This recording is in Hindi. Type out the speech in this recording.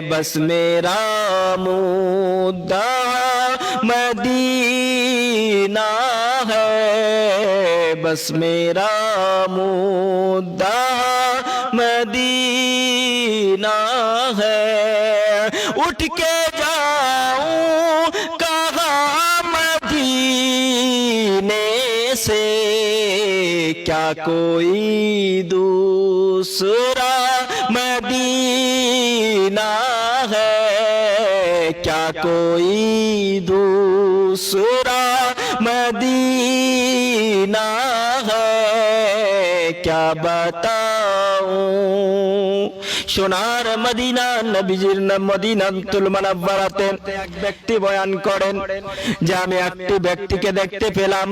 बस मेरा मुद्दा मदीना है। बस मेरा मुद्दा मदीना है। उठ के जाऊँ कहा मदीने से, क्या कोई दूसरा मदीना क्या कोई दूसरा मदीना है क्या बताऊं সোনার মদিনা নবীজির নাম মদিনাতুল মানাব্বারাতে এক ব্যক্তি বয়ান করেন যে আমি একটি ব্যক্তিকে দেখতে পেলাম